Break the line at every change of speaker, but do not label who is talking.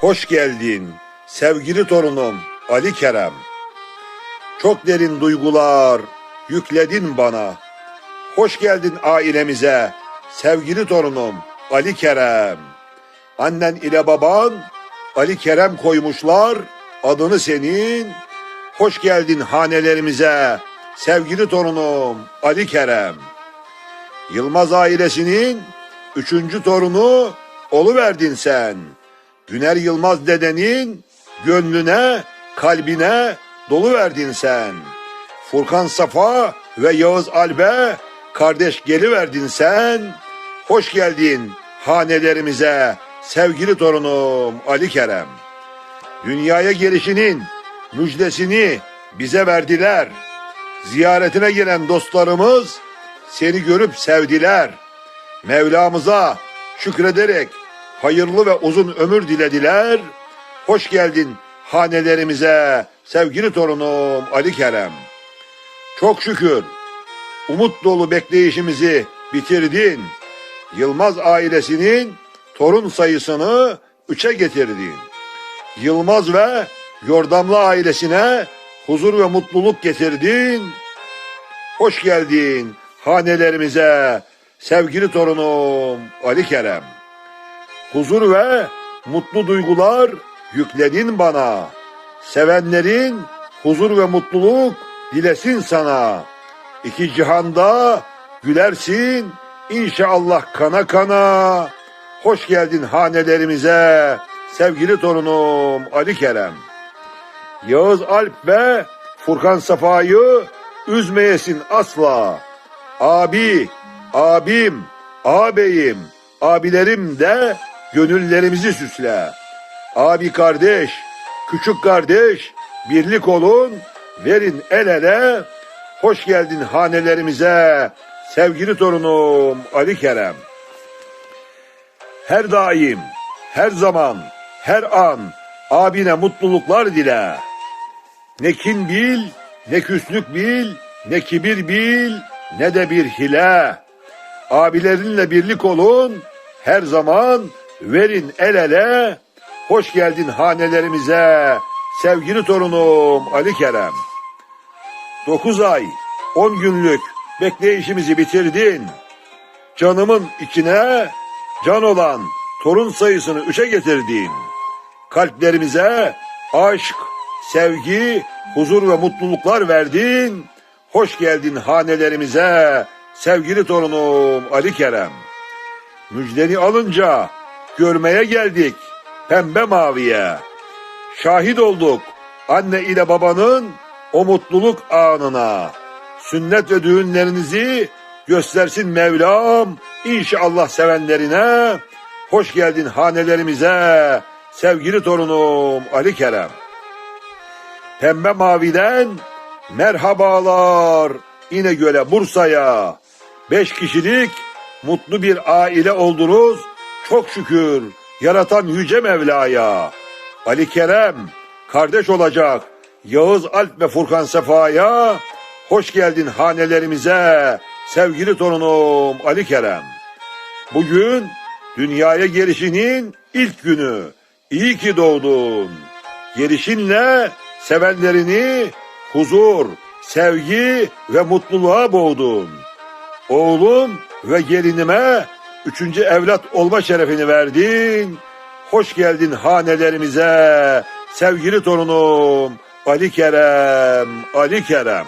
Hoş geldin sevgili torunum Ali Kerem. Çok derin duygular yükledin bana. Hoş geldin ailemize sevgili torunum Ali Kerem. Annen ile baban Ali Kerem koymuşlar adını senin. Hoş geldin hanelerimize sevgili torunum Ali Kerem. Yılmaz ailesinin üçüncü torunu oluverdin sen. Güner Yılmaz dedenin gönlüne, kalbine dolu verdin sen. Furkan Safa ve Yağız Albe kardeş geliverdin sen. Hoş geldin hanelerimize sevgili torunum Ali Kerem. Dünyaya gelişinin müjdesini bize verdiler. Ziyaretine gelen dostlarımız seni görüp sevdiler. Mevlamıza şükrederek hayırlı ve uzun ömür dilediler. Hoş geldin hanelerimize sevgili torunum Ali Kerem. Çok şükür umut dolu bekleyişimizi bitirdin. Yılmaz ailesinin torun sayısını üçe getirdin. Yılmaz ve Yordamlı ailesine huzur ve mutluluk getirdin. Hoş geldin hanelerimize sevgili torunum Ali Kerem. Huzur ve mutlu duygular yükledin bana. Sevenlerin huzur ve mutluluk dilesin sana. İki cihanda gülersin inşallah kana kana. Hoş geldin hanelerimize sevgili torunum Ali Kerem. Yağız Alp ve Furkan Safa'yı üzmeyesin asla. Abi, abim, ağabeyim, abilerim de gönüllerimizi süsle. Abi kardeş, küçük kardeş, birlik olun, verin el ele. Hoş geldin hanelerimize, sevgili torunum Ali Kerem. Her daim, her zaman, her an abine mutluluklar dile. Ne kin bil, ne küslük bil, ne kibir bil, ne de bir hile. Abilerinle birlik olun, her zaman verin el ele. Hoş geldin hanelerimize, sevgili torunum Ali Kerem. Dokuz ay, on günlük bekleyişimizi bitirdin. Canımın içine can olan torun sayısını üçe getirdin. Kalplerimize aşk, sevgi, huzur ve mutluluklar verdin. Hoş geldin hanelerimize sevgili torunum Ali Kerem. Müjdeni alınca görmeye geldik pembe maviye. Şahit olduk anne ile babanın o mutluluk anına. Sünnet ve düğünlerinizi göstersin Mevlam inşallah sevenlerine. Hoş geldin hanelerimize sevgili torunum Ali Kerem. Pembe Mavi'den merhabalar İnegöl'e Bursa'ya. Beş kişilik mutlu bir aile oldunuz. Çok şükür yaratan Yüce Mevla'ya. Ali Kerem kardeş olacak Yağız Alp ve Furkan Sefa'ya. Hoş geldin hanelerimize sevgili torunum Ali Kerem. Bugün dünyaya gelişinin ilk günü. İyi ki doğdun. Gelişinle sevenlerini huzur, sevgi ve mutluluğa boğdun. Oğlum ve gelinime üçüncü evlat olma şerefini verdin. Hoş geldin hanelerimize sevgili torunum Ali Kerem, Ali Kerem.